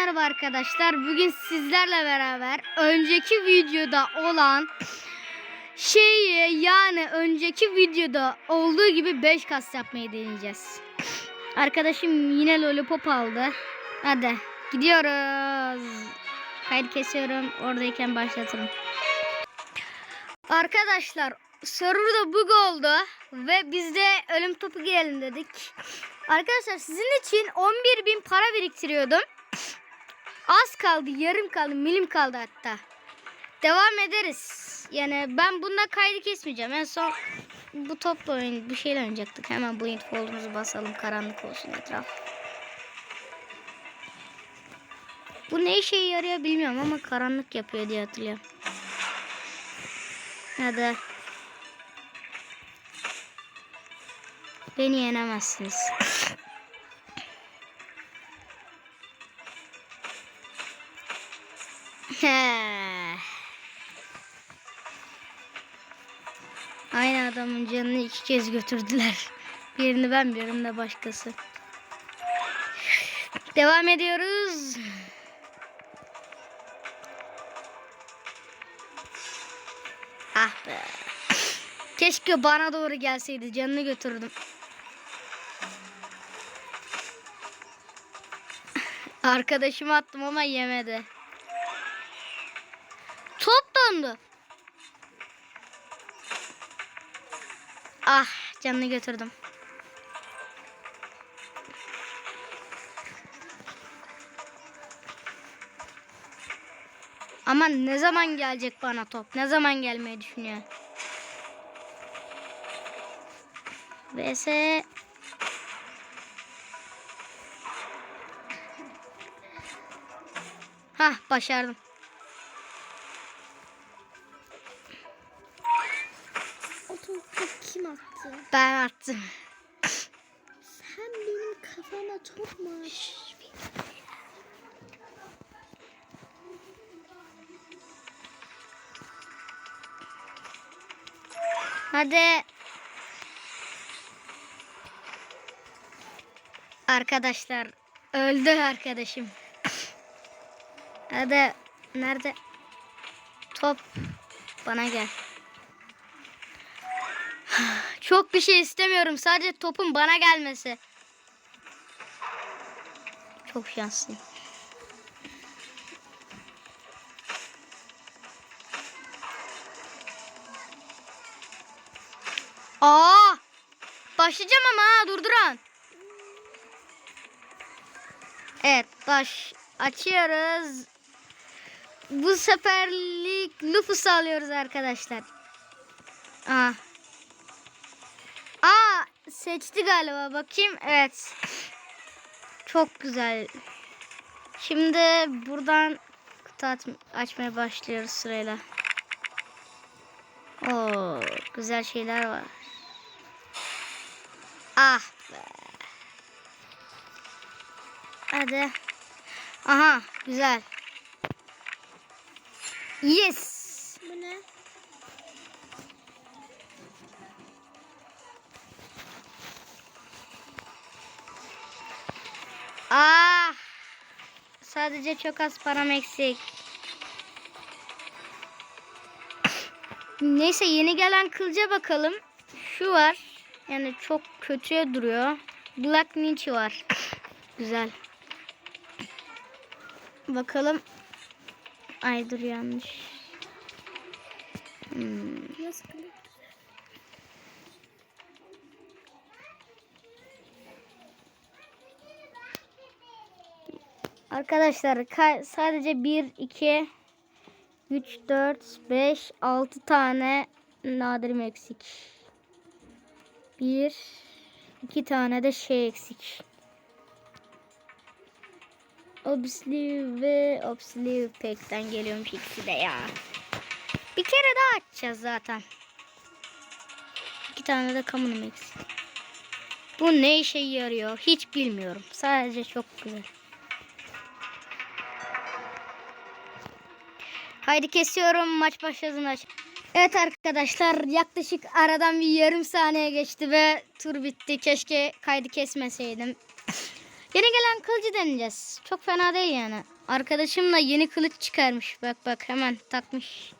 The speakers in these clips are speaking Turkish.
merhaba arkadaşlar. Bugün sizlerle beraber önceki videoda olan şeyi yani önceki videoda olduğu gibi 5 kas yapmayı deneyeceğiz. Arkadaşım yine lollipop aldı. Hadi gidiyoruz. Kaydı kesiyorum. Oradayken başlatırım. Arkadaşlar serverda bug oldu ve biz de ölüm topu girelim dedik. Arkadaşlar sizin için 11 bin para biriktiriyordum. Az kaldı, yarım kaldı, milim kaldı hatta. Devam ederiz. Yani ben bununla kaydı kesmeyeceğim. En son bu topla oyun, bir şeyle oynayacaktık. Hemen bu infoluğumuzu basalım. Karanlık olsun etraf. Bu ne işe yarıyor bilmiyorum ama karanlık yapıyor diye hatırlıyorum. Hadi. Beni yenemezsiniz. Aynı adamın canını iki kez götürdüler. Birini ben birini de başkası. Devam ediyoruz. Ah be. Keşke bana doğru gelseydi canını götürdüm. Arkadaşıma attım ama yemedi. Döndü. Ah canını götürdüm. Ama ne zaman gelecek bana top? Ne zaman gelmeyi düşünüyor? VS Hah başardım. Kafama top mu? Hadi. Arkadaşlar öldü arkadaşım. Hadi nerede? Top bana gel. Çok bir şey istemiyorum. Sadece topun bana gelmesi. Çok şanslıyım. Aa! Başlayacağım ama ha durduran. Evet baş açıyoruz. Bu seferlik Lufus alıyoruz arkadaşlar. Aa. Aa seçti galiba bakayım. Evet. Çok güzel. Şimdi buradan kutu aç- açmaya başlıyoruz sırayla. Oo, güzel şeyler var. Ah be. Hadi. Aha güzel. Yes. Ah. Sadece çok az param eksik. Neyse yeni gelen kılca bakalım. Şu var. Yani çok kötüye duruyor. Black Ninja var. Güzel. Bakalım. Ay dur yanlış. Hmm. Nasıl kılıç? Arkadaşlar ka- sadece 1, 2, 3, 4, 5, 6 tane nadirim eksik. 1, 2 tane de şey eksik. Obslive ve Obslive Pack'ten geliyormuş ikisi de ya. Bir kere daha açacağız zaten. İki tane de kamunum eksik. Bu ne işe yarıyor hiç bilmiyorum. Sadece çok güzel. Haydi kesiyorum maç başladı maç. Evet arkadaşlar yaklaşık aradan bir yarım saniye geçti ve tur bitti. Keşke kaydı kesmeseydim. Yeni gelen kılıcı deneyeceğiz. Çok fena değil yani. Arkadaşım da yeni kılıç çıkarmış. Bak bak hemen takmış.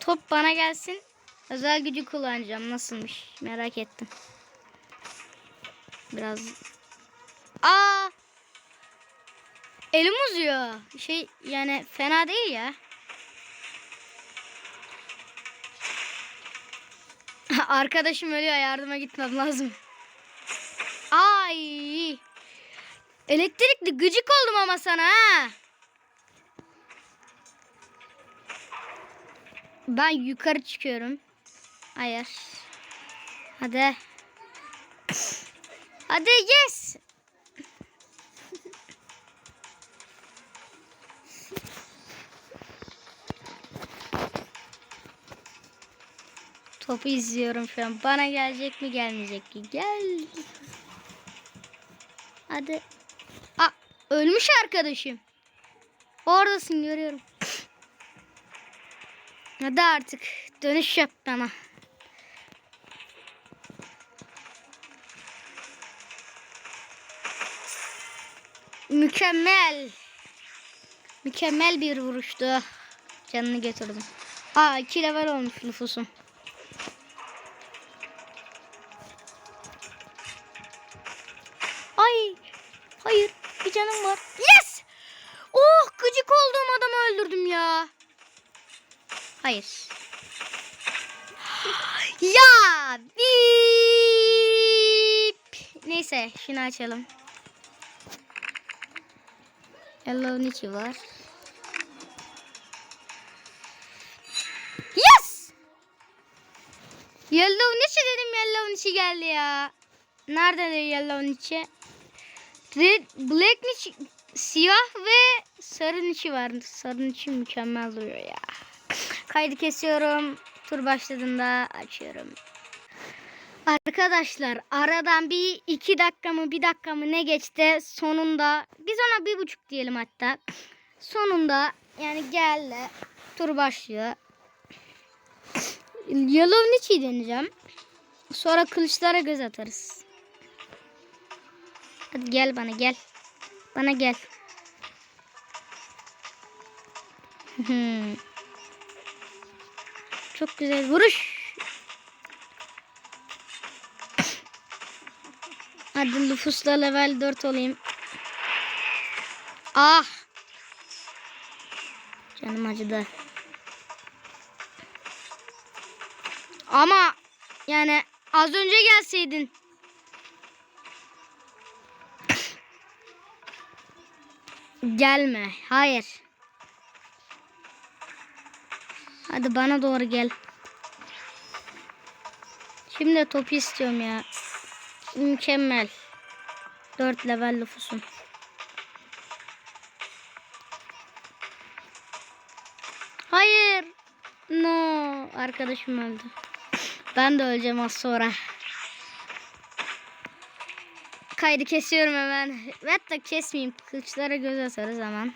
Top bana gelsin. Özel gücü kullanacağım. Nasılmış? Merak ettim. Biraz. Aa! Elim uzuyor. Şey yani fena değil ya. Arkadaşım ölüyor. Yardıma gitmem lazım. Ay! Elektrikli gıcık oldum ama sana ha. Ben yukarı çıkıyorum. Hayır. Hadi. Hadi yes. Topu izliyorum şu an. Bana gelecek mi gelmeyecek mi? Gel. Hadi. Aa, ölmüş arkadaşım. Oradasın görüyorum. Hadi artık dönüş yap bana. Mükemmel. Mükemmel bir vuruştu. Canını götürdüm. Aa 2 level olmuş nüfusum. Hayır. Bir canım var. Yes. Oh gıcık olduğum adamı öldürdüm ya. Hayır. ya. Bip. Neyse şunu açalım. Hello Nichi var. Yes! Yellow Nichi dedim Yellow Nichi geldi ya. Nerede de Yellow Nichi? Red, Black Nichi siyah ve sarı Nichi var. Sarı Nichi mükemmel duruyor ya. Kaydı kesiyorum. Tur başladığında açıyorum. Arkadaşlar aradan bir iki dakika mı bir dakika mı ne geçti sonunda biz ona bir buçuk diyelim hatta sonunda yani geldi tur başlıyor Yellow Nichi deneyeceğim sonra kılıçlara göz atarız hadi gel bana gel bana gel çok güzel vuruş Hadi nüfusla level 4 olayım. Ah. Canım acıdı. Ama yani az önce gelseydin. Gelme. Hayır. Hadi bana doğru gel. Şimdi topu istiyorum ya. Mükemmel. 4 level nüfusum. Hayır. No. Arkadaşım öldü. Ben de öleceğim az sonra. Kaydı kesiyorum hemen. Hatta kesmeyeyim. Kılıçlara göz atarız hemen.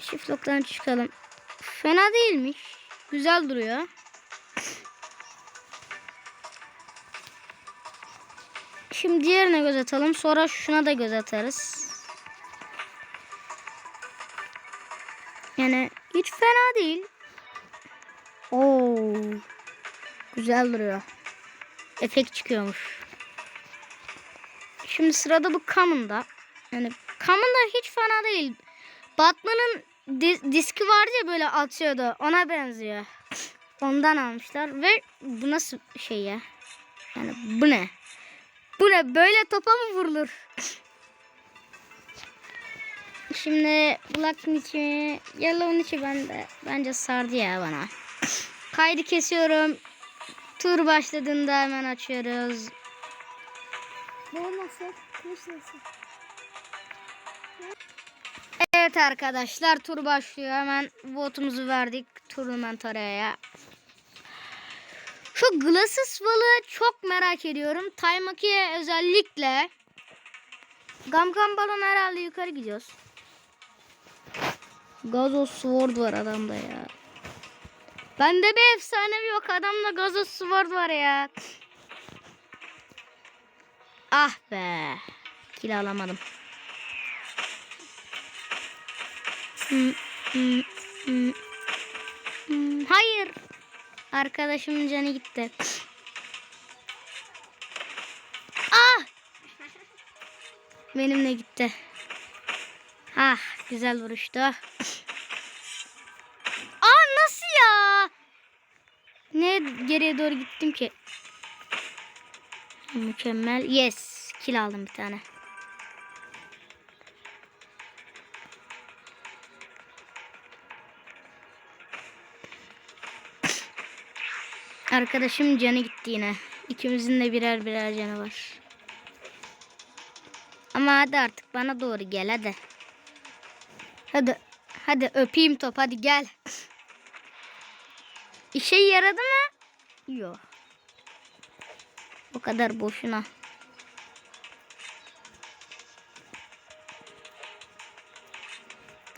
Shift lock'tan çıkalım. Fena değilmiş. Güzel duruyor. Şimdi diğerine göz atalım. Sonra şuna da göz atarız. Yani hiç fena değil. Oo. Güzel duruyor. Efekt çıkıyormuş. Şimdi sırada bu Common'da. Yani Common da hiç fena değil. Batman'ın di- diski vardı ya böyle atıyordu. Ona benziyor. Ondan almışlar ve bu nasıl şey ya? Yani bu ne? Bu ne? Böyle topa mı vurulur? Şimdi Black Nichi, Yellow Nichi bende. Bence sardı ya bana. Kaydı kesiyorum. Tur başladığında hemen açıyoruz. Evet arkadaşlar tur başlıyor. Hemen votumuzu verdik. Turnumentaraya. Şu Glacis balığı çok merak ediyorum. Taymaki'ye özellikle. Gamgam balon herhalde yukarı gidiyoruz. Gazoz Sword var adamda ya. Bende bir efsanevi yok. Adamda Gazoz Sword var ya. Ah be. Kill alamadım. Hmm, hmm, hmm. Hayır. Arkadaşımın canı gitti. Ah! Benimle gitti. Ah, güzel vuruştu. Aa nasıl ya? Ne geriye doğru gittim ki? Mükemmel. Yes. Kill aldım bir tane. Arkadaşım canı gitti yine. İkimizin de birer birer canı var. Ama hadi artık bana doğru gel hadi. Hadi. Hadi öpeyim top hadi gel. İşe yaradı mı? Yok. O kadar boşuna.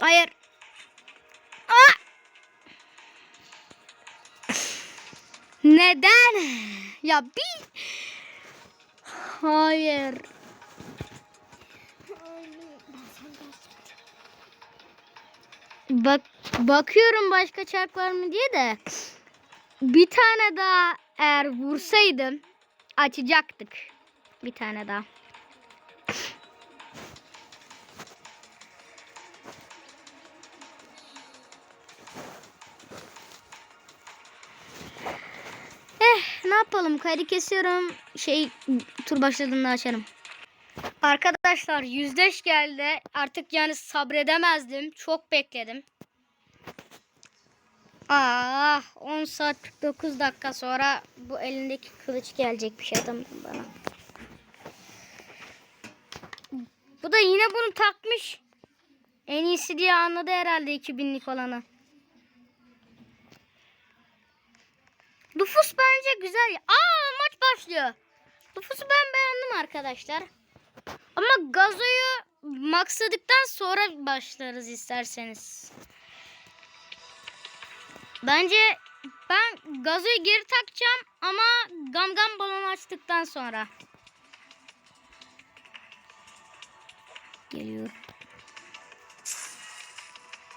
Hayır. Aa! Neden? Ya bir... Hayır. Bak bakıyorum başka çark var mı diye de bir tane daha eğer vursaydım açacaktık. Bir tane daha. Eh ne yapalım kaydı kesiyorum. Şey tur başladığında açarım. Arkadaşlar yüzdeş geldi. Artık yani sabredemezdim. Çok bekledim. Ah 10 saat 49 dakika sonra bu elindeki kılıç gelecek bir şey adam bana. Bu da yine bunu takmış. En iyisi diye anladı herhalde 2000'lik olanı. Nüfus bence güzel. Aa maç başlıyor. Nüfusu ben beğendim arkadaşlar. Ama gazoyu maksadıktan sonra başlarız isterseniz. Bence ben gazoyu geri takacağım ama gam gam balonu açtıktan sonra. Geliyorum.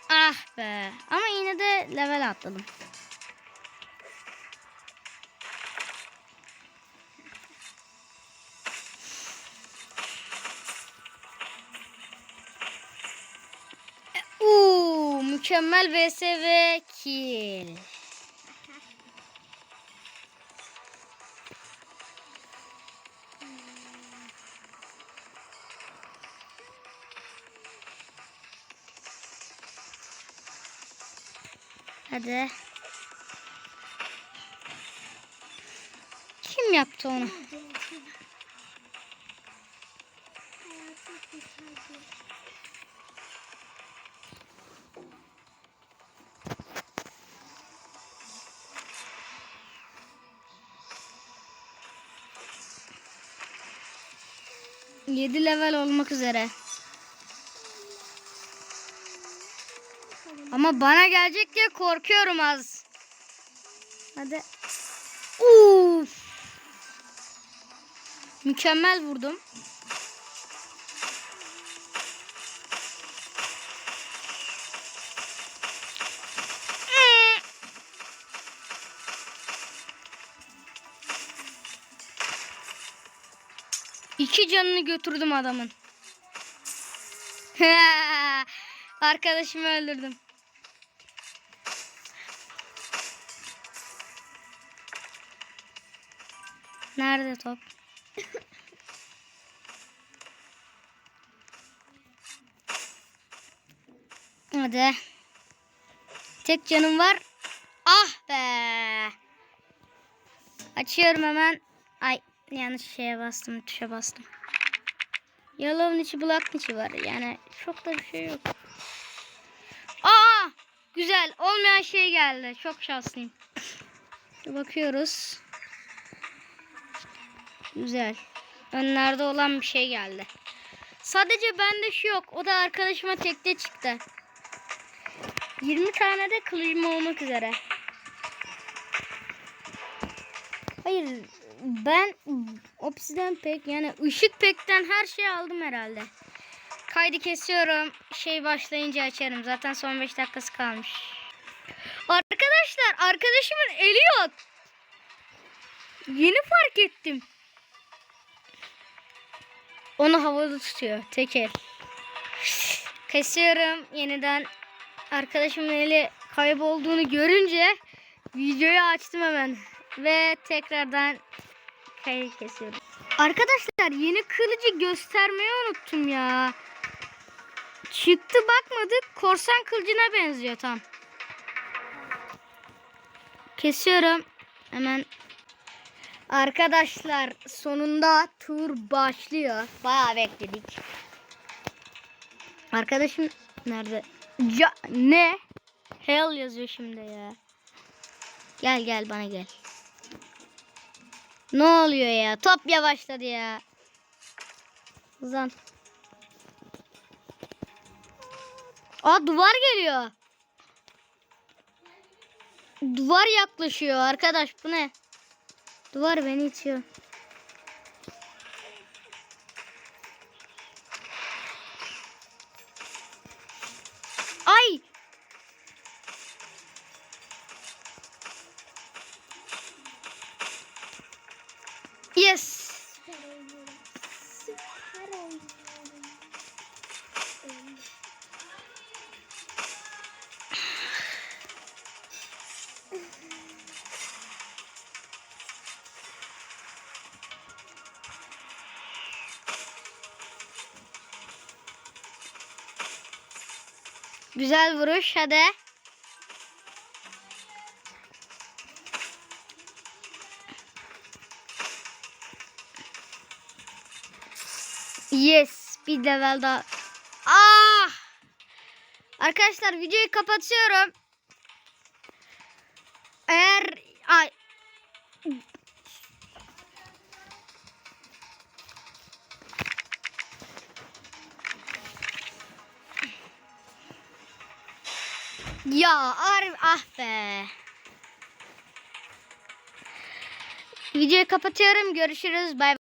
Ah be. Ama yine de level atladım. Mükemmel vs ve kill. Hadi. Kim yaptı onu? Yedi level olmak üzere. Ama bana gelecek diye korkuyorum az. Hadi. Uf. Mükemmel vurdum. Canını götürdüm adamın. Arkadaşımı öldürdüm. Nerede top? Hadi. Tek canım var. Ah be. Açıyorum hemen. Ay yanlış şeye bastım. Tuşa bastım. Yellow'un içi black'ın içi var. Yani çok da bir şey yok. Aa! Güzel. Olmayan şey geldi. Çok şanslıyım. Bakıyoruz. Güzel. Önlerde olan bir şey geldi. Sadece bende şu yok. O da arkadaşıma tekte çıktı. 20 tane de kılıcım olmak üzere. Hayır. Ben obsiden pek yani ışık pekten her şeyi aldım herhalde. Kaydı kesiyorum. Şey başlayınca açarım. Zaten son 5 dakikası kalmış. Arkadaşlar arkadaşımın eli yok. Yeni fark ettim. Onu havada tutuyor. Tek el. Kesiyorum yeniden. Arkadaşımın eli kaybolduğunu görünce videoyu açtım hemen. Ve tekrardan kaydı kesiyorum. Arkadaşlar yeni kılıcı göstermeyi unuttum ya. Çıktı bakmadık. Korsan kılıcına benziyor tam. Kesiyorum. Hemen. Arkadaşlar sonunda tur başlıyor. Bayağı bekledik. Arkadaşım nerede? Ja ne? Hell yazıyor şimdi ya. Gel gel bana gel. Ne oluyor ya? Top yavaşladı ya. Uzan. Aa duvar geliyor. Duvar yaklaşıyor arkadaş bu ne? Duvar beni itiyor. Yes. Güzel vuruş hadi. Yes, bir level daha. Ah! Arkadaşlar videoyu kapatıyorum. Eğer ay Ya ar ah be. Videoyu kapatıyorum. Görüşürüz. Bay.